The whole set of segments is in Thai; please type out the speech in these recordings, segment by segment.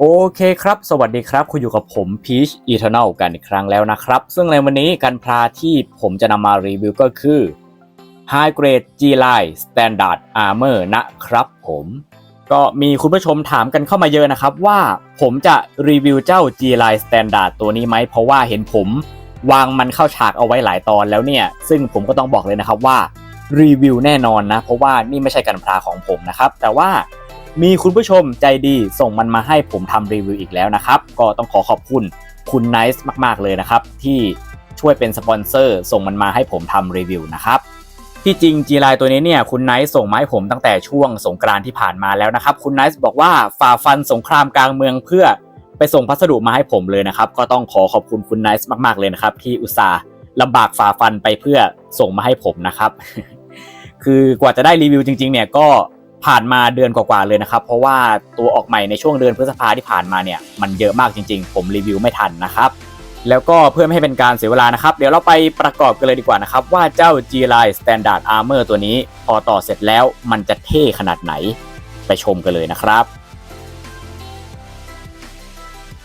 โอเคครับ สวัสดีครับ คุณอยู่กับผม Peach Eternal กันอีกครั้งแล้วนะครับ ซึ่งในวันนี้กันพลาที่ผมจะนำมารีวิวก็คือ High Grade G Line Standard Armor นะครับผมก็มีคุณผู้ชมถามกันเข้ามาเยอะนะครับ ว่าผมจะรีวิวเจ้า G Line Standard ตัวนี้ไหม เพราะว่าเห็นผมวางมันเข้าฉากเอาไว้หลายตอนแล้วเนี่ย ซึ่งผมก็ต้องบอกเลยนะครับว่ารีวิวแน่นอนนะ เพราะว่านี่ไม่ใช่กันพลาของผมนะครับ แต่ว่า มีคุณผู้ชมใจดีส่งมันมาให้ผมทำรีวิวอีกแล้วนะครับ ก็ต้องขอขอบคุณคุณไนซ์มากๆเลยนะครับ ที่ช่วยเป็นสปอนเซอร์ส่งมันมาให้ผมทำรีวิวนะครับที่จริงจีไลตัวนี้เนี่ยคุณไนซ์ส่งมาให้ผมตั้งแต่ช่วงสงกรานที่ผ่านมาแล้วนะครับ คุณไนซ์บอกว่าฝ่าฟันสงครามกลางเมืองเพื่อไปส่งพัสดุมาให้ผมเลยนะครับ ก็ต้องขอขอบคุณคุณไนซ์มากๆเลยนะครับ ที่อุตส่าห์ลำบากฝ่าฟันไปเพื่อส่งมาให้ผมนะครับ คือกว่าจะได้รีวิวจริง ๆ เนี่ยก็ ผ่านมาเดือนกว่าๆเลยนะครับ เพราะว่าตัวออกใหม่ในช่วงเดือนพฤษภาที่ผ่านมาเนี่ยมันเยอะมากจริง ๆ ผมรีวิวไม่ทันนะครับ แล้วก็เพื่อไม่ให้เป็นการเสียเวลานะครับ เดี๋ยวเราไปประกอบกันเลยดีกว่านะครับ ว่าเจ้า G Line Standard Armor ตัวนี้ พอต่อเสร็จแล้วมันจะเท่ขนาดไหนไปชมกันเลยนะครับ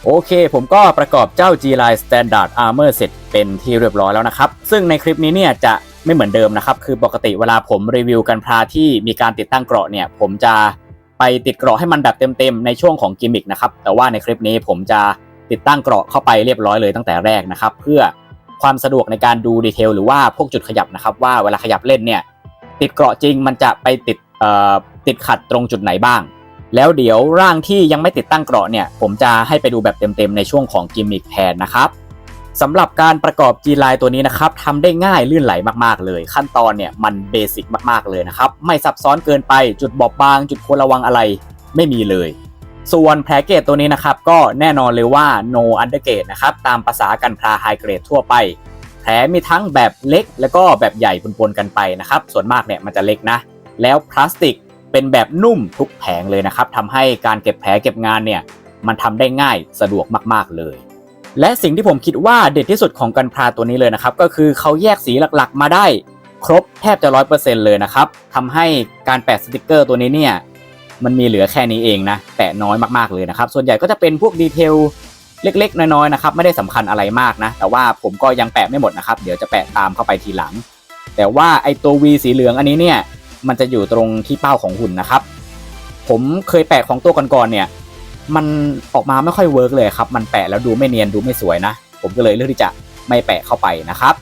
โอเค ผมก็ประกอบเจ้า G Line Standard Armor เสร็จเป็นที่เรียบร้อยแล้วนะครับ ซึ่งในคลิปนี้เนี่ยจะ ไม่เหมือนเดิมนะครับ คือปกติเวลาผมรีวิวกันพลาที่มีการติดตั้งเกราะเนี่ย ผมจะไปติดเกราะให้มันแบบเต็มๆในช่วงของกิมมิกนะครับ แต่ว่าในคลิปนี้ผมจะติดตั้งเกราะเข้าไปเรียบร้อยเลยตั้งแต่แรกนะครับ เพื่อความสะดวกในการดูดีเทลหรือว่าพวกจุดขยับนะครับ ว่าเวลาขยับเล่นเนี่ยติดเกราะจริงมันจะไปติดเอ่อติดขัดตรงจุดไหนบ้าง แล้วเดี๋ยวร่างที่ยังไม่ติดตั้งเกราะเนี่ย ผมจะให้ไปดูแบบเต็มๆในช่วงของกิมมิคแทนนะครับ สำหรับการประกอบ G Line ตัวนี้นะครับทำได้ง่ายลื่นไหลมากๆเลย ขั้นตอนเนี่ยมันเบสิกมากๆเลยนะครับ ไม่ซับซ้อนเกินไปจุดบอบบาง จุดควรระวังอะไรไม่มีเลย ส่วนแผลเกตตัวนี้นะครับ ก็แน่นอนเลยว่า no undergate นะครับตามภาษากันพลา high grade ทั่วไป แผลมีทั้งแบบเล็ก แล้วก็แบบใหญ่ปนๆกันไปนะครับ ส่วนมากเนี่ยมันจะเล็กนะ แล้วพลาสติกเป็นแบบนุ่มทุกแผงเลยนะครับทำให้การเก็บแผลเก็บงานเนี่ยมันทำได้ง่ายสะดวกมากๆเลย และสิ่งที่ผมคิดว่าเด็ดที่สุดของกันพลาตัวนี้เลยนะครับก็คือเขาแยกสีหลักๆ มาได้ครบแทบจะร้อยเปอร์เซ็นต์เลยนะครับทำให้การแปะสติกเกอร์ตัวนี้เนี่ยมันมีเหลือแค่นี้เองนะแปะน้อยมากๆเลยนะครับส่วนใหญ่ก็จะเป็นพวกดีเทลเล็ก ๆ น้อยๆนะครับไม่ได้สำคัญอะไรมากนะ แต่ว่าผมก็ยังแปะไม่หมดนะครับ เดี๋ยวจะแปะตามเข้าไปทีหลัง แต่ว่าไอตัว V สีเหลืองอันนี้เนี่ยมันจะอยู่ตรงที่เป้าของหุ่นนะครับ ผมเคยแปะของตัวก่อนๆเนี่ย มันออกมาไม่ค่อยเวิร์กเลยครับ มันแปะแล้วดูไม่เนียนดูไม่สวยนะ ผมก็เลยเลือกที่จะไม่แปะเข้าไปนะครับ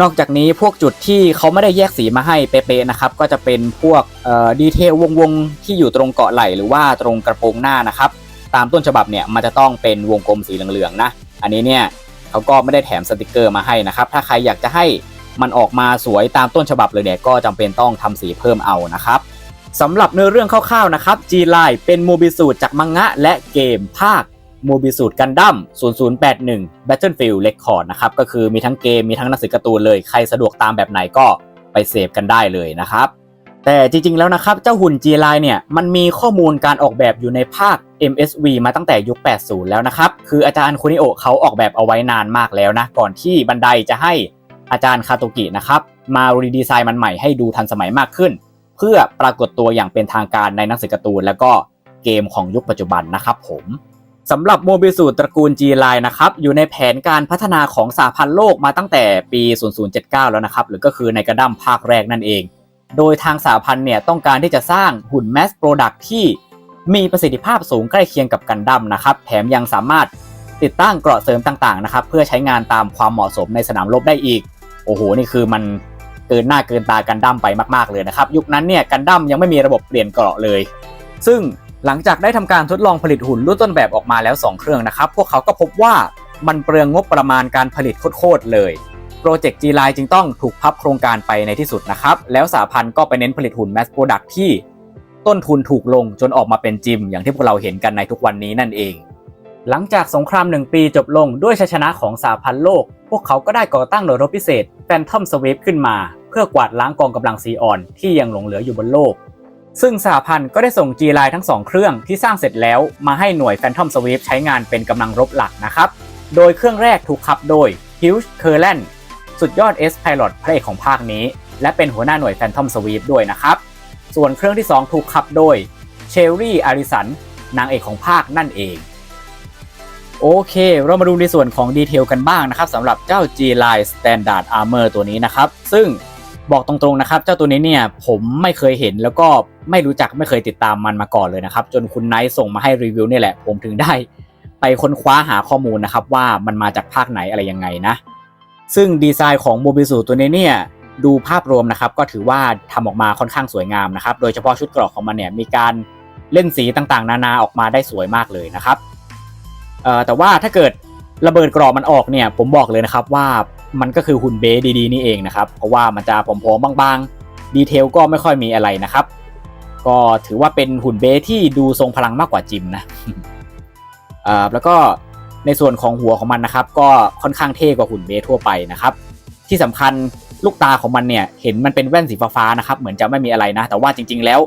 นอกจากนี้พวกจุดที่เขาไม่ได้แยกสีมาให้เป๊ะๆนะครับ ก็จะเป็นพวกดีเทลวงๆที่อยู่ตรงเกาะไหล่หรือว่าตรงกระโปรงหน้านะครับ ตามต้นฉบับเนี่ยมันจะต้องเป็นวงกลมสีเหลืองๆนะ อันนี้เนี่ยเขาก็ไม่ได้แถมสติกเกอร์มาให้นะครับ ถ้าใครอยากจะให้มันออกมาสวยตามต้นฉบับเลยเนี่ยก็จำเป็นต้องทำสีเพิ่มเอานะครับ สำหรับเนื้อเรื่องคร่าวๆนะครับ G Line เป็นโมบิสูตรจากมังงะและเกมภาคโมบิสูตรกันดั้ม0081 Battlefield Record นะครับก็คือมีทั้งเกมมีทั้งหนังสือการ์ตูนเลยใครสะดวกตามแบบไหนก็ไปเสพกันได้เลยนะครับแต่จริงๆแล้วนะครับ เจ้าหุ่น G Line เนี่ยมันมีข้อมูลการออกแบบอยู่ในภาค MSV มาตั้งแต่ยุค 80 แล้วนะครับ คืออาจารย์คุนิโอเขาออกแบบเอาไว้นานมากแล้วนะ ก่อนที่บันไดจะให้อาจารย์คาโตกินะครับ มารีดีไซน์มันใหม่ให้ดูทันสมัยมากขึ้น เพื่อปรากฏตัวอย่างเป็นทางการในหนังสือการ์ตูน แล้วก็เกมของยุคปัจจุบันนะครับผมสำหรับโมบิสูตรตระกูล G Line นะครับอยู่ในแผนการพัฒนาของสหพันธ์โลกมาตั้งแต่ปี 0079 แล้วนะครับ หรือก็คือในกระดั้มภาคแรกนั่นเอง โดยทางสหพันธ์เนี่ยต้องการที่จะสร้างหุ่นแมสโปรดักที่มีประสิทธิภาพสูงใกล้เคียงกับกันดั้มนะครับแถมยังสามารถติดตั้งเกราะเสริมต่างๆนะครับเพื่อใช้งานตามความเหมาะสมในสนามรบได้อีก โอ้โห นี่คือมัน เกินหน้าเกินตากันดั้มไปมากๆเลยนะครับยุคนั้นเนี่ยกันดั้มยังไม่มีระบบเปลี่ยนเกราะเลย ซึ่งหลังจากได้ทำการทดลองผลิตหุ่นรุ่นต้นแบบออกมาแล้ว 2 เครื่องนะครับพวกเขาก็พบว่ามันเปลืองงบประมาณการผลิตโคตรเลยโปรเจกต์ G Line จึงต้องถูกพับโครงการไปในที่สุดนะครับแล้วสาพันธ์ก็ไปเน้นผลิตหุ่น Mass Product ที่ต้นทุนถูกลงจนออกมาเป็นจิม อย่างที่พวกเราเห็นกันในทุกวันนี้นั่นเอง หลังจากสงครามหนึ่งปีจบลงด้วยชัยชนะของสาพันธ์โลก พวกเขาก็ได้ก่อตั้งหน่วยรบพิเศษ Phantom Sweep ขึ้นมา เพื่อกวาดล้างกองกำลังซีออนที่ยังหลงเหลืออยู่บนโลก ซึ่งสหพันธ์ก็ได้ส่ง G Line ทั้ง 2 เครื่องที่สร้างเสร็จแล้วมาให้หน่วย Phantom Sweep ใช้งานเป็นกำลังรบหลักนะครับ โดยเครื่องแรกถูกขับโดย Hugh k e r l a n สุดยอด S Pilot พระเอกของภาคนี้ และเป็นหัวหน้าหน่วย Phantom Sweep ด้วยนะครับ ส่วนเครื่องที่ 2 ถูกขับโดย Sherry Arison นางเอกของภาคนั่นเอง โอเค เรามาดูในส่วนของดีเทลกันบ้างนะครับสำหรับเจ้า G Line Standard Armor ตัวนี้นะครับ ซึ่งบอกตรงๆนะครับ เจ้าตัวนี้เนี่ยผมไม่เคยเห็นแล้วก็ไม่รู้จักไม่เคยติดตามมันมาก่อนเลยนะครับ จนคุณไนท์ส่งมาให้รีวิวนี่แหละ ผมถึงได้ ไปค้นคว้าหาข้อมูลนะครับ ว่ามันมาจากภาคไหนอะไรยังไงนะ ซึ่งดีไซน์ของโมบิสูตัวนี้เนี่ยดูภาพรวมนะครับ ก็ถือว่าทำออกมาค่อนข้างสวยงามนะครับ โดยเฉพาะชุดเกราะของมันเนี่ยมีการเล่นสีต่างๆ นานาออกมาได้สวยมากเลยนะครับ แต่ว่าถ้าเกิดระเบิดกรอบมันออกเนี่ยผมบอกเลยนะครับว่ามันก็คือหุ่นเบสดีๆนี่เองนะครับเพราะว่ามันจะผอมๆบางๆดีเทลก็ไม่ค่อยมีอะไรนะครับ ก็ถือว่าเป็นหุ่นเบสที่ดูทรงพลังมากกว่าจิมนะอ่อแล้วก็ในส่วนของหัวของมันนะครับ ก็ค่อนข้างเท่กว่าหุ่นเบสทั่วไปนะครับ ที่สำคัญลูกตาของมันเนี่ยเห็นมันเป็นแว่นสีฟ้านะครับ เหมือนจะไม่มีอะไรนะ แต่ว่าจริง ๆ แล้ว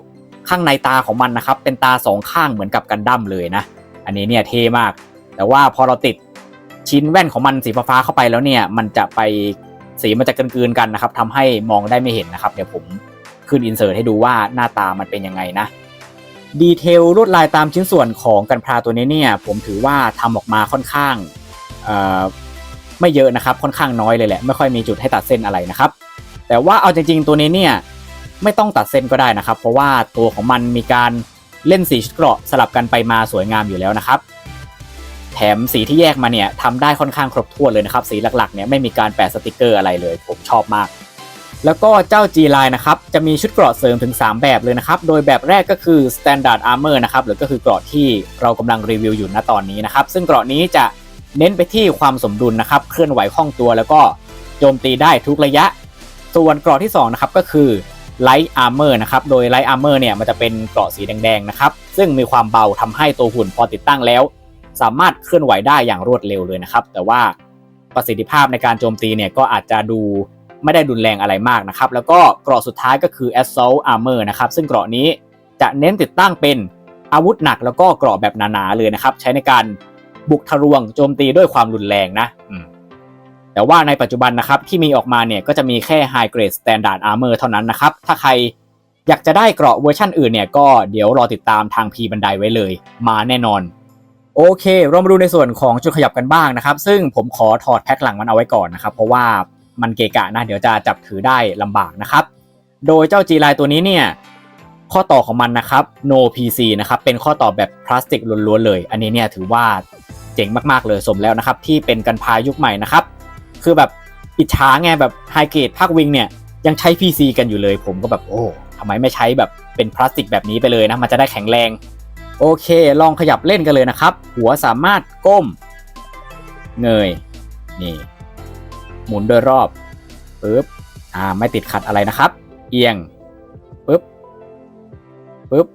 ข้างในตาของมันนะครับ เป็นตาสองข้างเหมือนกับกันดั้มเลยนะ อันนี้เนี่ยเท่มาก แต่ว่าพอเราติดชิ้นแว่นของมันสีฟ้าเข้าไปแล้วเนี่ย มันจะไปสีมันจะกลืนกันนะครับทำให้มองได้ไม่เห็นนะครับ เดี๋ยวผมขึ้นอินเสิร์ตให้ดูว่าหน้าตามันเป็นยังไงนะดีเทลลวดลายตามชิ้นส่วนของกันพราตัวนี้เนี่ยผมถือว่าทำออกมาค่อนข้างไม่เยอะนะครับค่อนข้างน้อยเลยแหละไม่ค่อยมีจุดให้ตัดเส้นอะไรนะครับ แต่ว่าเอาจริง ๆ ตัวนี้เนี่ยไม่ต้องตัดเส้นก็ได้นะครับ เพราะว่าตัวของมันมีการเล่นสีชุดเกราะสลับกันไปมาสวยงามอยู่แล้วนะครับ ถมสีที่แยกมาเนี่ยทำได้ค่อนข้างครบถ้วนเลยนะครับ สีหลักๆเนี่ยไม่มีการแปะสติกเกอร์อะไรเลย ผมชอบมาก แล้วก็เจ้า G Line นะครับ จะมีชุดเกราะเสริมถึง 3 แบบเลยนะครับ โดยแบบแรกก็คือ Standard Armor นะครับ หรือก็คือเกราะที่เรากำลังรีวิวอยู่ณตอนนี้นะครับ ซึ่งเกราะนี้จะเน้นไปที่ความสมดุลนะครับ เคลื่อนไหวคล่องตัว แล้วก็โจมตีได้ทุกระยะ ส่วนเกราะที่2นะครับก็คือ Light Armor นะครับ โดย Light Armor เนี่ยมันจะเป็นเกราะสีแดงๆนะครับ ซึ่งมีความเบาทำให้ตัวหุ่นพอติดตั้งแล้ว สามารถเคลื่อนไหวได้อย่างรวดเร็วเลยนะครับ แต่ว่าประสิทธิภาพในการโจมตีเนี่ยก็อาจจะดูไม่ได้ดุนแรงอะไรมากนะครับ แล้วก็เกราะสุดท้ายก็คือ Assault Armor นะครับ ซึ่งเกราะนี้จะเน้นติดตั้งเป็นอาวุธหนักแล้วก็เกราะแบบหนาๆเลยนะครับ ใช้ในการบุกทะลวงโจมตีด้วยความรุนแรงนะแต่ว่าในปัจจุบันนะครับที่มีออกมาเนี่ยก็จะมีแค่ High Grade Standard Armor เท่านั้นนะครับ ถ้าใครอยากจะได้เกราะเวอร์ชันอื่นเนี่ยก็เดี๋ยวรอติดตามทางพีบันไดไว้เลย มาแน่นอน โอเค เรามาดูในส่วนของจุดขยับกันบ้างนะครับ ซึ่งผมขอถอดแพ็คหลังมันเอาไว้ก่อนนะครับ เพราะว่ามันเกะกะนะเดี๋ยวจะจับถือได้ลำบากนะครับ โดยเจ้า G Line ตัวนี้เนี่ยข้อต่อของมันนะครับ no PC นะครับเป็นข้อต่อแบบพลาสติกล้วนๆเลย อันนี้เนี่ยถือว่าเจ๋งมากๆเลยสมแล้วนะครับ ที่เป็นกันพายุคใหม่นะครับ คือแบบอิจฉาไงแบบไฮเกรดภาควิงเนี่ยยังใช้ PC กันอยู่เลย ผมก็แบบโอ้ทำไมไม่ใช้แบบเป็นพลาสติกแบบนี้ไปเลยนะมันจะได้แข็งแรง โอเค ลองขยับเล่นกันเลยนะครับ หัวสามารถก้ม เงย นี่ หมุนโดยรอบปึ๊บ อ่า ไม่ติดขัดอะไรนะครับ เอียงปึ๊บปึ๊บ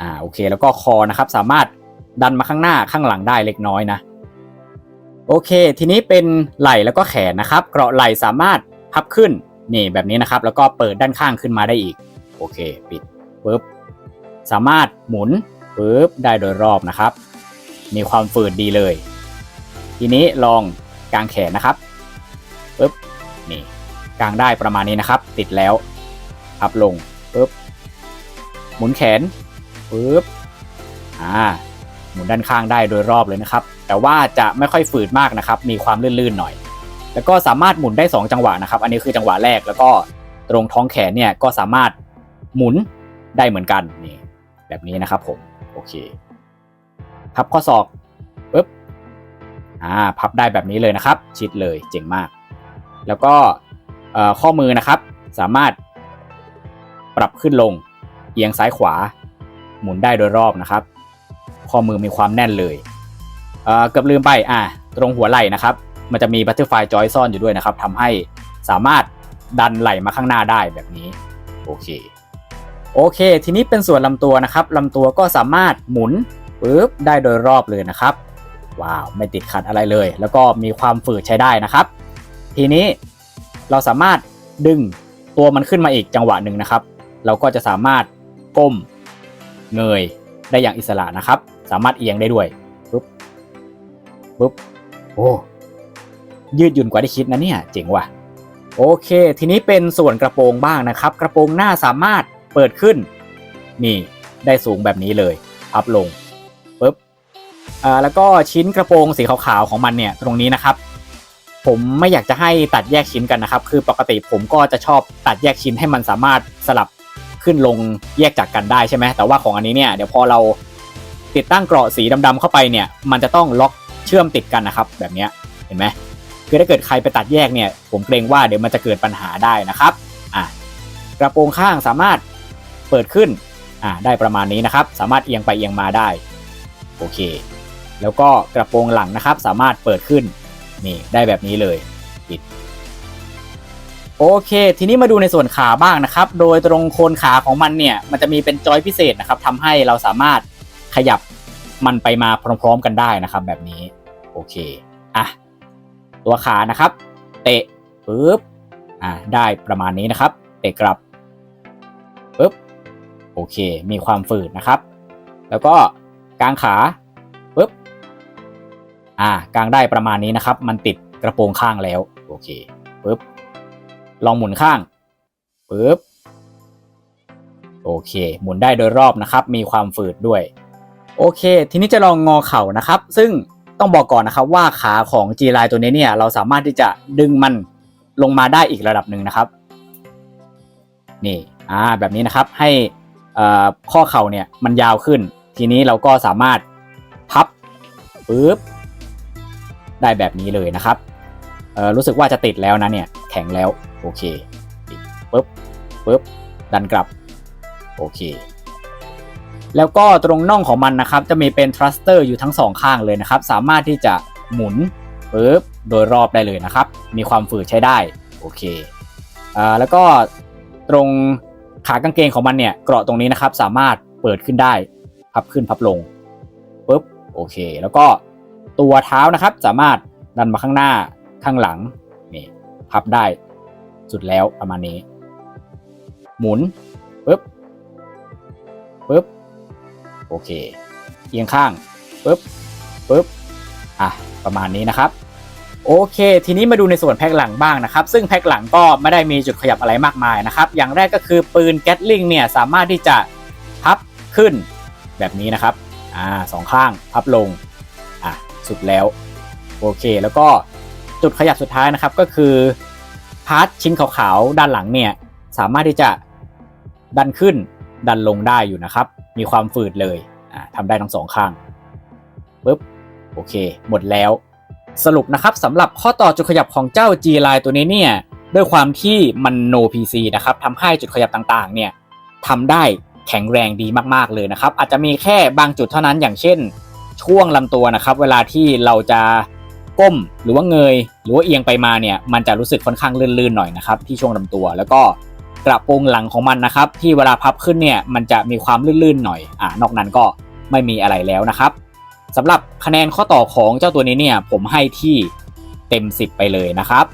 อ่า โอเค แล้วก็คอนะครับ สามารถดันมาข้างหน้าข้างหลังได้เล็กน้อยนะ โอเค ทีนี้เป็นไหล่แล้วก็แขนนะครับ เกราะไหล่สามารถพับขึ้น นี่แบบนี้นะครับ แล้วก็เปิดด้านข้างขึ้นมาได้อีก โอเค ปิดปึ๊บ สามารถหมุน ปึ๊บได้โดยรอบนะครับ มีความฝืดดีเลย ทีนี้ลองกางแขนนะครับปึ๊บนี่กางได้ประมาณนี้นะครับ ติดแล้วพับลงปึ๊บหมุนแขนปึ๊บอ่าหมุนด้านข้างได้โดยรอบเลยนะครับ แต่ว่าจะไม่ค่อยฝืดมากนะครับ มีความลื่นๆหน่อย แล้วก็สามารถหมุนได้ 2 จังหวะนะครับ อันนี้คือจังหวะแรกแล้วก็ตรงท้องแขนเนี่ยก็สามารถหมุนได้เหมือนกันนี่แบบนี้นะครับผม โอเค พับข้อศอกปึ๊บอ่าพับได้แบบนี้เลยนะครับ ชิดเลยเจ๋งมาก แล้วก็ข้อมือนะครับ สามารถปรับขึ้นลงเอียงซ้ายขวา หมุนได้โดยรอบนะครับ ข้อมือมีความแน่นเลยเอ่อเกือบลืมไปอ่าตรงหัวไหล่นะครับ มันจะมีบัตเตอร์ไฟจอยซ่อนอยู่ด้วยนะครับทำให้สามารถดันไหล่มาข้างหน้าได้แบบนี้ โอเค โอเค ทีนี้เป็นส่วนลำตัวนะครับลำตัวก็สามารถหมุนปึ๊บได้โดยรอบเลยนะครับ ว้าวไม่ติดขัดอะไรเลย แล้วก็มีความฝืดใช้ได้นะครับ ทีนี้เราสามารถดึงตัวมันขึ้นมาอีกจังหวะหนึ่งนะครับ เราก็จะสามารถก้มเงยได้อย่างอิสระนะครับ สามารถเอียงได้ด้วยปึ๊บปึ๊บโอ้ยืดหยุ่นกว่าที่คิดนะเนี่ยเจ๋งว่ะโอเค ทีนี้เป็นส่วนกระโปรงบ้างนะครับ กระโปรงหน้าสามารถ เปิดขึ้น นี่ได้สูงแบบนี้เลยพับลงปึ๊บอ่าแล้วก็ชิ้นกระโปรงสีขาวๆของมันเนี่ยตรงนี้นะครับ ผมไม่อยากจะให้ตัดแยกชิ้นกันนะครับ คือปกติผมก็จะชอบตัดแยกชิ้นให้มันสามารถสลับขึ้นลงแยกจากกันได้ใช่ไหมแต่ว่าของอันนี้เนี่ยเดี๋ยวพอเราติดตั้งเกราะสีดำๆเข้าไปเนี่ย มันจะต้องล็อกเชื่อมติดกันนะครับ แบบนี้เห็นไหมคือถ้าเกิดใครไปตัดแยกเนี่ย ผมเกรงว่าเดี๋ยวมันจะเกิดปัญหาได้นะครับอะกระโปรงข้างสามารถ เปิดขึ้นอะได้ประมาณนี้นะครับ สามารถเอียงไปเอียงมาได้โอเค แล้วก็กระโปรงหลังนะครับ สามารถเปิดขึ้นนี่ได้แบบนี้เลยปิดโอเค ทีนี้มาดูในส่วนขาบ้างนะครับ โดยตรงโคนขาของมันเนี่ย มันจะมีเป็นจอยพิเศษนะครับทำให้เราสามารถขยับมันไปมาพร้อมๆกันได้นะครับ แบบนี้ โอเคอะตัวขานะครับ เตะปึ๊บอะได้ประมาณนี้นะครับ เตะกลับ โอเค มีความฝืดนะครับ แล้วก็กางขาปึ๊บอ่ากางได้ประมาณนี้นะครับ มันติดกระโปรงข้างแล้ว โอเคปึ๊บลองหมุนข้างปึ๊บโอเค หมุนได้โดยรอบนะครับ มีความฝืดด้วย โอเค ทีนี้จะลองงอเข่านะครับ ซึ่งต้องบอกก่อนนะครับว่าขาของ G line ตัวนี้เนี่ยเราสามารถที่จะดึงมันลงมาได้อีกระดับหนึ่งนะครับ นี่อ่าแบบนี้นะครับให้ ข้อเข่าเนี่ยมันยาวขึ้น ทีนี้เราก็สามารถพับปึ๊บได้แบบนี้เลยนะครับรู้สึกว่าจะติดแล้วนะเนี่ยแข็งแล้วโอเคปึ๊บปึ๊บดันกลับโอเคแล้วก็ตรงน่องของมันนะครับจะมีเป็นทรัสเตอร์อยู่ทั้งสองข้างเลยนะครับ สามารถที่จะหมุนปึ๊บโดยรอบได้เลยนะครับ มีความฝืดใช้ได้โอเคอ่าแล้วก็ตรง ขากางเกงของมันเนี่ยเกราะตรงนี้นะครับ สามารถเปิดขึ้นได้พับขึ้นพับลงปึ๊บโอเค แล้วก็ตัวเท้านะครับ สามารถดันมาข้างหน้าข้างหลังนี่พับได้สุดแล้วประมาณนี้ หมุนปึ๊บปึ๊บโอเคเอียงข้างปึ๊บปึ๊บอะประมาณนี้นะครับ โอเค ทีนี้มาดูในส่วนแพ็คหลังบ้างนะครับ ซึ่งแพ็คหลังก็ไม่ได้มีจุดขยับอะไรมากมายนะครับ อย่างแรกก็คือปืนแก๊ตลิงเนี่ยสามารถที่จะพับขึ้นแบบนี้นะครับ อ่าสองข้างพับลง อะ สุดแล้ว โอเค แล้วก็จุดขยับสุดท้ายนะครับก็คือพาร์ทชิ้นขาวๆด้านหลังเนี่ยสามารถที่จะดันขึ้นดันลงได้อยู่นะครับ มีความฝืดเลย อ่าทำได้ทั้งสองข้างปึ๊บ โอเค หมดแล้ว สรุปนะครับสำหรับข้อต่อจุดขยับของเจ้า G Line ตัวนี้เนี่ยด้วยความที่มัน no PC นะครับทำให้จุดขยับต่างๆเนี่ยทำได้แข็งแรงดีมากๆเลยนะครับ อาจจะมีแค่บางจุดเท่านั้นอย่างเช่น ช่วงลำตัวนะครับ เวลาที่เราจะก้มหรือว่าเงย หรือว่าเอียงไปมาเนี่ยมันจะรู้สึกค่อนข้างลื่นๆหน่อยนะครับที่ช่วงลำตัว แล้วก็กระโปรงหลังของมันนะครับ ที่เวลาพับขึ้นเนี่ยมันจะมีความลื่นๆหน่อยอ่านอกนั้นก็ไม่มีอะไรแล้วนะครับ สำหรับคะแนนข้อต่อของเจ้าตัวนี้เนี่ยผมให้ที่เต็ม 10 ไปเลยนะครับ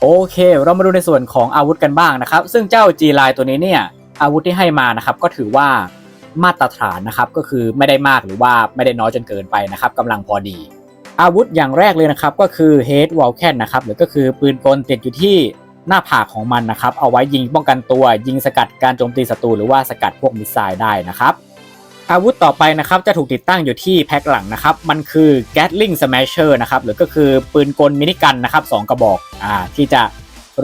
โอเค เรามาดูในส่วนของอาวุธกันบ้างนะครับ ซึ่งเจ้า G Line ตัวนี้เนี่ยอาวุธที่ให้มานะครับก็ถือว่ามาตรฐานนะครับก็คือไม่ได้มากหรือว่าไม่ได้น้อยจนเกินไปนะครับกำลังพอดี อาวุธอย่างแรกเลยนะครับก็คือ Head w a l k a n นะครับหรือก็คือปืนกลติดอยู่ที่หน้าผากของมันนะครับเอาไว้ยิงป้องกันตัว ยิงสกัดการโจมตีศัตรูหรือว่าสกัดพวกมิสไซล์ได้นะครับ อาวุธต่อไปนะครับจะถูกติดตั้งอยู่ที่แพ็คหลังนะครับ มันคือ Gatling Smasher นะครับ หรือก็คือปืนกลมินิกันนะครับสองกระบอกอ่าที่จะ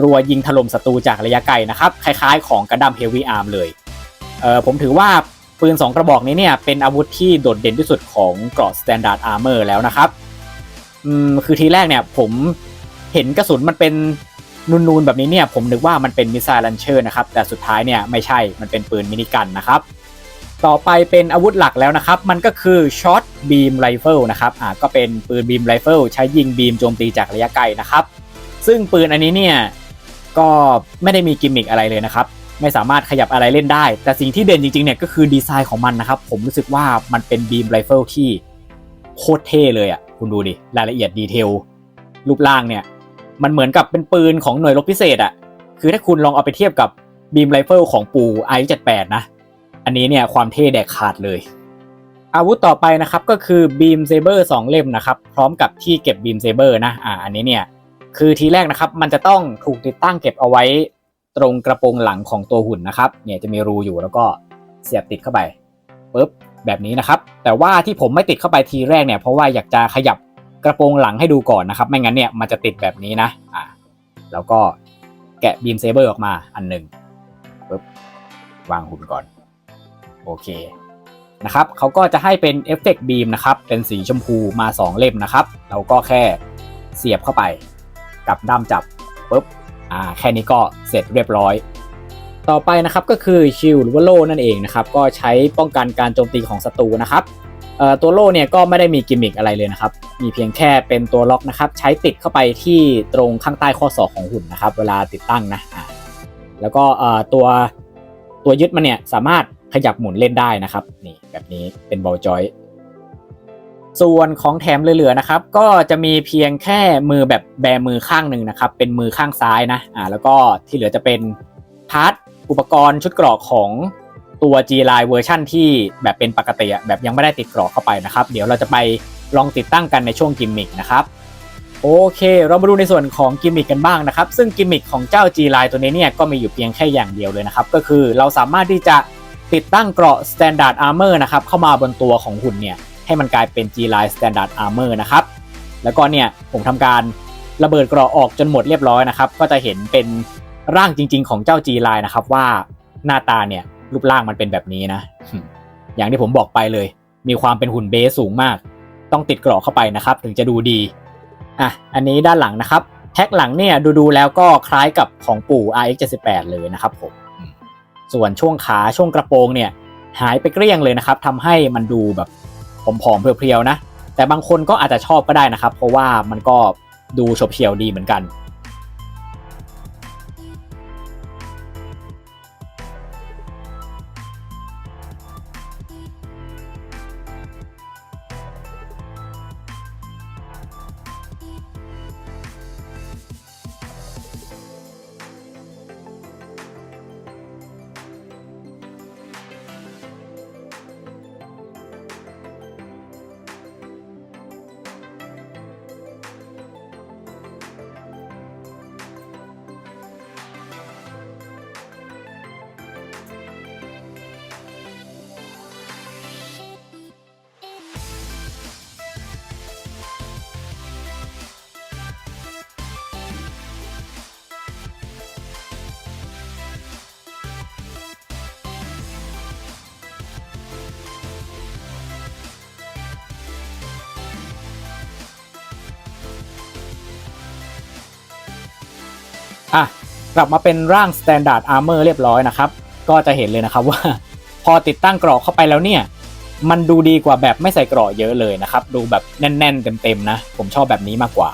รัวยิงถล่มศัตรูจากระยะไกลนะครับ คล้ายๆของกระดัมเฮฟวี่อาร์มเลยเออผมถือว่าปืน 2 กระบอกนี้เนี่ยเป็นอาวุธที่โดดเด่นที่สุดของเกราะ Standard Armor แล้วนะครับอืมคือทีแรกเนี่ยผมเห็นกระสุนมันเป็นนูนๆแบบนี้เนี่ยผมนึกว่ามันเป็นมิสไซล์ลันเชอร์นะครับแต่สุดท้ายเนี่ยไม่ใช่มันเป็นปืนมินิกันนะครับ ต่อไปเป็นอาวุธหลักแล้วนะครับ มันก็คือช็อตบีมไรเฟิลนะครับอ่าก็เป็นปืนบีมไรเฟิลใช้ยิงบีมโจมตีจากระยะไกลนะครับ ซึ่งปืนอันนี้เนี่ยก็ไม่ได้มีกิมมิกอะไรเลยนะครับ ไม่สามารถขยับอะไรเล่นได้ แต่สิ่งที่เด่นจริงๆเนี่ยก็คือดีไซน์ของมันนะครับ ผมรู้สึกว่ามันเป็นบีมไรเฟิลที่โคตรเท่เลยอะคุณดูดิรายละเอียดดีเทลรูปร่างเนี่ย มันเหมือนกับเป็นปืนของหน่วยรบพิเศษอะคือถ้าคุณลองเอาไปเทียบกับบีมไรเฟิลของปู i78 นะ อันนี้เนี่ยความเท่แดกขาดเลย อาวุธต่อไปนะครับก็คือบีมเซเบอร์สองเล่มนะครับ พร้อมกับที่เก็บบีมเซเบอร์นะอ่าอันนี้เนี่ยคือทีแรกนะครับ มันจะต้องถูกติดตั้งเก็บเอาไว้ตรงกระโปรงหลังของตัวหุ่นนะครับ เนี่ยจะมีรูอยู่แล้วก็เสียบติดเข้าไปปุ๊บแบบนี้นะครับ แต่ว่าที่ผมไม่ติดเข้าไปทีแรกเนี่ยเพราะว่าอยากจะขยับกระโปรงหลังให้ดูก่อนนะครับ ไม่งั้นเนี่ยมันจะติดแบบนี้นะอ่าแล้วก็แกะบีมเซเบอร์ออกมาอันหนึ่งปึ๊บวางหุ่นก่อน โอเคนะครับเขาก็จะให้เป็นเอฟเฟกต์บีมนะครับ เป็นสีชมพูมา 2 เล่มนะครับ เราก็แค่เสียบเข้าไปกับด้ามจับปุ๊บอ่าแค่นี้ก็เสร็จเรียบร้อย ต่อไปนะครับก็คือชิลหรือว่าโล่นั่นเองนะครับ ก็ใช้ป้องกันการโจมตีของศัตรูนะครับตัวโล่เนี่ยก็ไม่ได้มีกิมมิคอะไรเลยนะครับ มีเพียงแค่เป็นตัวล็อกนะครับ ใช้ติดเข้าไปที่ตรงข้างใต้ข้อศอกของหุ่นนะครับ เวลาติดตั้งนะแล้วก็ตัวตัวยึดมันเนี่ยสามารถ ขยับหมุนเล่นได้นะครับนี่แบบนี้เป็นบอลจอย ส่วนของแถมเหลือๆนะครับ ก็จะมีเพียงแค่มือแบบแบมือข้างหนึ่งนะครับ เป็นมือข้างซ้ายนะอ่าแล้วก็ที่เหลือจะเป็นพาร์ทอุปกรณ์ชุดกราะของตัว G Line เวอร์ชั่นที่แบบเป็นปกติอะแบบยังไม่ได้ติดกราะเข้าไปนะครับ เดี๋ยวเราจะไปลองติดตั้งกันในช่วงกิมมิกนะครับโอเค เรามาดูในส่วนของกิมมิคกันบ้างนะครับ ซึ่งกิมมิคของเจ้า G Line ตัวนี้เนี่ยก็มีอยู่เพียงแค่อย่างเดียวเลยนะครับ ก็คือเราสามารถที่จะ ติดตั้งเกราะ Standard Armor นะครับเข้ามาบนตัวของหุ่นเนี่ยให้มันกลายเป็น G Line Standard Armor นะครับแล้วก็เนี่ยผมทำการระเบิดเกราะออกจนหมดเรียบร้อยนะครับก็จะเห็นเป็นร่างจริง ๆ ของเจ้า G Line นะครับว่าหน้าตาเนี่ยรูปร่างมันเป็นแบบนี้นะ อย่างที่ผมบอกไปเลย มีความเป็นหุ่นเบสสูงมาก ต้องติดเกราะเข้าไปนะครับ ถึงจะดูดีอะอันนี้ด้านหลังนะครับแท็กหลังเนี่ยดูๆแล้วก็คล้ายกับของปู่ RX78 เลยนะครับผมอืม ส่วนช่วงขาช่วงกระโปรงเนี่ยหายไปเกลี้ยงเลยนะครับทำให้มันดูแบบผอมๆเพรียวๆนะ แต่บางคนก็อาจจะชอบก็ได้นะครับ เพราะว่ามันก็ดูฉบเฉียวดีเหมือนกัน กลับมาเป็นร่าง Standard Armor เรียบร้อยนะครับ ก็จะเห็นเลยนะครับว่า พอติดตั้งเกราะเข้าไปแล้วเนี่ย มันดูดีกว่าแบบไม่ใส่เกราะเยอะเลยนะครับ ดูแบบแน่นๆ เต็มๆนะ ผมชอบแบบนี้มากกว่า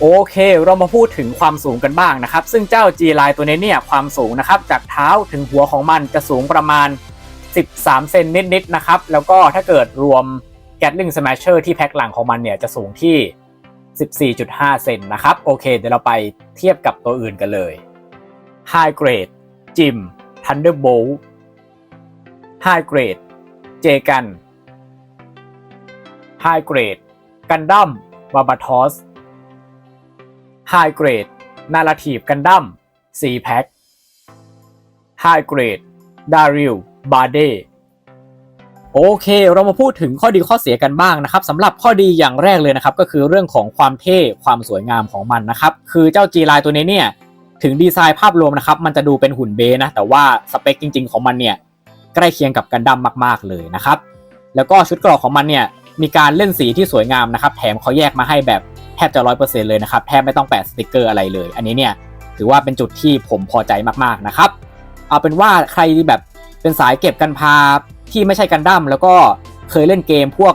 โอเค เรามาพูดถึงความสูงกันบ้างนะครับ ซึ่งเจ้า G Line ตัวนี้เนี่ยความสูงนะครับจากเท้าถึงหัวของมันจะสูงประมาณ 13 เซนนิดๆนะครับ แล้วก็ถ้าเกิดรวม Gatling Smasher ที่แพ็คหลังของมันเนี่ยจะสูงที่14.5 เซนนะครับ โอเค เดี๋ยวเราไปเทียบกับตัวอื่นกันเลย ไฮเกรดจิมทันเดอร์บูลไฮเกรดเจกันไฮเกรดกันดั้มบาบาทอสไฮเกรดนาราทีฟกันดั้มซีแพ็คไฮเกรดดาริลบาเดโอเค เรามาพูดถึงข้อดีข้อเสียกันบ้างนะครับสำหรับข้อดีอย่างแรกเลยนะครับ ก็คือเรื่องของความเท่ความสวยงามของมันนะครับ คือเจ้าจีไลตัวนี้เนี่ย ถึงดีไซน์ภาพรวมนะครับ มันจะดูเป็นหุ่นเบนะ แต่ว่าสเปคจริง ๆ ของมันเนี่ยใกล้เคียงกับกันดั้มมาก ๆ เลยนะครับ แล้วก็ชุดเกราะของมันเนี่ยมีการเล่นสีที่สวยงามนะครับ แถมเขาแยกมาให้แบบแทบจะร้อยเปอร์เซ็นต์เลยนะครับ แทบไม่ต้องแปะสติกเกอร์อะไรเลย อันนี้เนี่ยถือว่าเป็นจุดที่ผมพอใจมากๆนะครับ เอาเป็นว่าใครที่แบบเป็นสายเก็บกันพาที่ไม่ใช่กันดั้มแล้วก็เคยเล่นเกมพวก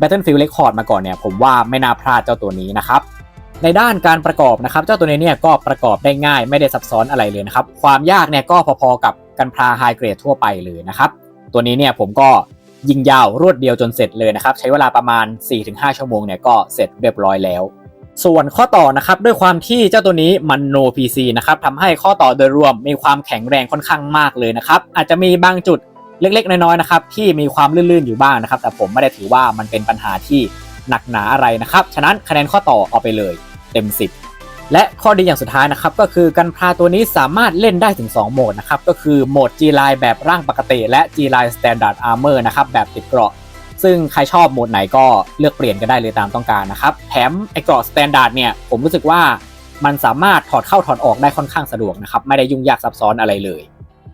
Battlefield Record มาก่อนเนี่ย ผมว่าไม่น่าพลาดเจ้าตัวนี้นะครับ ในด้านการประกอบนะครับ เจ้าตัวนี้เนี่ยก็ประกอบได้ง่ายไม่ได้ซับซ้อนอะไรเลยนะครับ ความยากเนี่ยก็พอๆกับกันพาไฮเกรดทั่วไปเลยนะครับ ตัวนี้เนี่ยผมก็ยิงยาวรวดเดียวจนเสร็จเลยนะครับ ใช้เวลาประมาณ 4-5 ชั่วโมงเนี่ยก็เสร็จเรียบร้อยแล้ว ส่วนข้อต่อนะครับด้วยความที่เจ้าตัวนี้มัน no PC นะครับทำให้ข้อต่อโดยรวมมีความแข็งแรงค่อนข้างมากเลยนะครับ อาจจะมีบางจุดเล็กๆ น้อยๆนะครับที่มีความลื่นๆอยู่บ้างนะครับ แต่ผมไม่ได้ถือว่ามันเป็นปัญหาที่หนักหนาอะไรนะครับฉะนั้นคะแนนข้อต่อเอาไปเลย เต็ม 10 และข้อดีอย่างสุดท้ายนะครับก็คือกันพลาตัวนี้สามารถเล่นได้ถึง 2 โหมดนะครับก็คือโหมด G-Line แบบร่างปกติ และ G-Line Standard Armor นะครับแบบติดเกราะซึ่งใครชอบโหมดไหนก็เลือกเปลี่ยนกันได้เลยตามต้องการนะครับ แถมไอ้เกราะ Standard เนี่ย ผมรู้สึกว่ามันสามารถถอดเข้าถอดออกได้ค่อนข้างสะดวกนะครับ ไม่ได้ยุ่งยากซับซ้อนอะไรเลย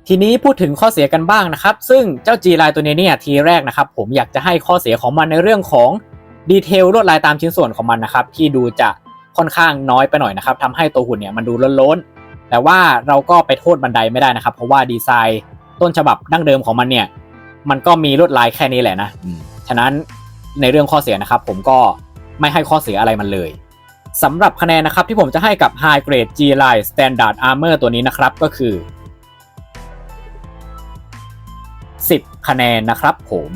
ทีนี้พูดถึงข้อเสียกันบ้างนะครับ ซึ่งเจ้า G-Line ตัวนี้เนี่ยทีแรกนะครับ ผมอยากจะให้ข้อเสียของมันในเรื่องของดีเทลลวดลายตามชิ้นส่วนของมันนะครับ ที่ดูจะ ค่อนข้างน้อยไปหน่อยนะครับทำให้ตัวหุ่นเนี่ยมันดูล้นๆ แต่ว่าเราก็ไปโทษบันไดไม่ได้นะครับ เพราะว่าดีไซน์ต้นฉบับดั้งเดิมของมันเนี่ย มันก็มีลวดลายแค่นี้แหละนะฉะนั้นในเรื่องข้อเสียนะครับ ผมก็ไม่ให้ข้อเสียอะไรมันเลยสำหรับคะแนนนะครับที่ผมจะให้กับ High Grade G Line Standard Armor ตัวนี้นะครับก็คือ 10 คะแนนนะครับผม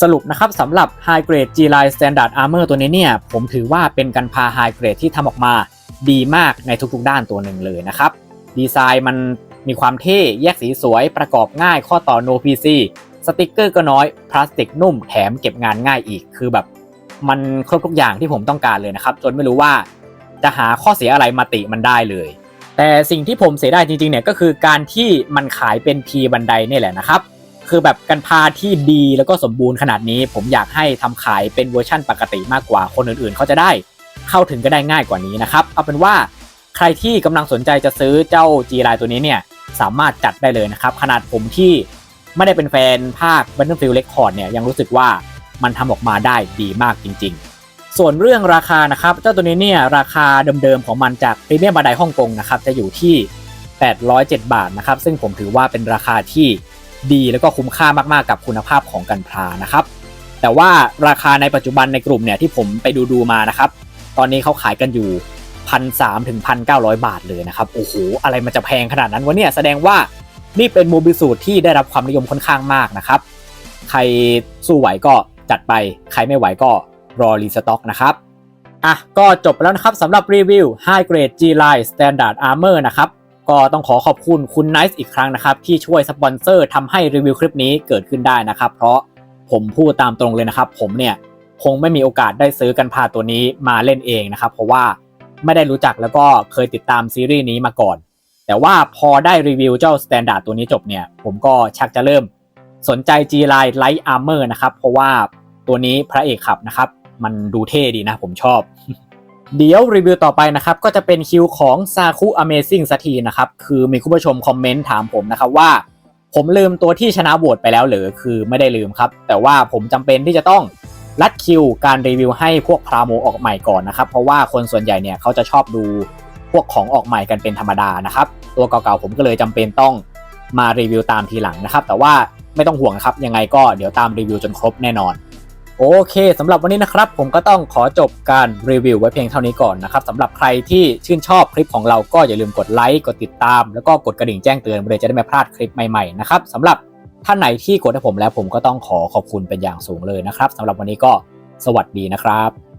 สรุปนะครับสำหรับ High Grade G Line Standard Armor ตัวนี้เนี่ย ผมถือว่าเป็นกันพา High Grade ที่ทำออกมาดีมากในทุกๆด้านตัวหนึ่งเลยนะครับ ดีไซน์มันมีความเท่ แยกสีสวย ประกอบง่าย ข้อต่อ No PC สติกเกอร์ก็น้อย พลาสติกนุ่ม แถมเก็บงานง่ายอีก คือแบบมันครบทุกอย่างที่ผมต้องการเลยนะครับ จนไม่รู้ว่าจะหาข้อเสียอะไรมาติมันได้เลย แต่สิ่งที่ผมเสียดายจริงๆเนี่ยก็คือการที่มันขายเป็น P บันไดนี่แหละนะครับ คือแบบกันพาที่ดีแล้วก็สมบูรณ์ขนาดนี้ ผมอยากให้ทำขายเป็นเวอร์ชั่นปกติมากกว่าคนอื่นๆ เขาจะได้เข้าถึงก็ได้ง่ายกว่านี้นะครับเอาเป็นว่าใครที่กำลังสนใจจะซื้อเจ้า g l i ตัวนี้เนี่ยสามารถจัดได้เลยนะครับ ขนาดผมที่ไม่ได้เป็นแฟนภาค Battlefield Record เนี่ยยังรู้สึกว่ามันทำออกมาได้ดีมากจริง ๆ ส่วนเรื่องราคานะครับ เจ้าตัวนี้เนี่ยราคาเดิมๆของมันจากพรีเมียมบันไดฮ่องกงนะครับจะอยู่ที่ 807 บาทนะครับ ซึ่งผมถือว่าเป็นราคาที่ ดีแล้วก็คุ้มค่ามากๆกับคุณภาพของกันพลานะครับ แต่ว่าราคาในปัจจุบันในกลุ่มเนี่ยที่ผมไปดูดูๆมานะครับ ตอนนี้เขาขายกันอยู่พันสามถึงพันเก้าร้อยบาทเลยนะครับ โอ้โห อะไรมันจะแพงขนาดนั้นวะเนี่ย แสดงว่านี่เป็นโมบิสูตรที่ได้รับความนิยมค่อนข้างมากนะครับ ใครสู้ไหวก็จัดไป ใครไม่ไหวก็รอรีสต็อกนะครับ อะ ก็จบไปแล้วนะครับสำหรับรีวิว High Grade G Line Standard Armor นะครับ ก็ต้องขอขอบคุณคุณ Nice อีกครั้งนะครับ ที่ช่วยสปอนเซอร์ทำให้รีวิวคลิปนี้เกิดขึ้นได้นะครับ เพราะผมพูดตามตรงเลยนะครับ ผมเนี่ยคงไม่มีโอกาสได้ซื้อกันพาตัวนี้มาเล่นเองนะครับ เพราะว่าไม่ได้รู้จักแล้วก็เคยติดตามซีรีส์นี้มาก่อน แต่ว่าพอได้รีวิวเจ้า Standard ตัวนี้จบเนี่ย ผมก็ชักจะเริ่มสนใจ G Line Light Armor นะครับ เพราะว่าตัวนี้พระเอกขับนะครับ มันดูเท่ดีนะผมชอบ เดี๋ยวรีวิวต่อไปนะครับ ก็จะเป็นคิวของซาคุ Amazing สักทีนะครับ คือมีคุณผู้ชมคอมเมนต์ถามผมนะครับว่า ผมลืมตัวที่ชนะโหวตไปแล้วหรือคือไม่ได้ลืมครับ แต่ว่าผมจำเป็นที่จะต้องรัดคิวการรีวิวให้พวกพราโมออกใหม่ก่อนนะครับ เพราะว่าคนส่วนใหญ่เนี่ยเขาจะชอบดูพวกของออกใหม่กันเป็นธรรมดานะครับ ตัวเก่าๆผมก็เลยจำเป็นต้องมารีวิวตามทีหลังนะครับ แต่ว่าไม่ต้องห่วงครับยังไงก็เดี๋ยวตามรีวิวจนครบแน่นอน โอเคสำหรับวันนี้นะครับ ผมก็ต้องขอจบการรีวิวไว้เพียงเท่านี้ก่อนนะครับสำหรับใครที่ชื่นชอบคลิปของเราก็อย่าลืมกดไลค์กดติดตาม แล้วก็กดกระดิ่งแจ้งเตือนเพื่อจะได้ไม่พลาดคลิปใหม่ๆนะครับสำหรับท่านไหนที่กดให้ผมแล้วผมก็ต้องขอขอบคุณเป็นอย่างสูงเลยนะครับสำหรับวันนี้ก็สวัสดีนะครับ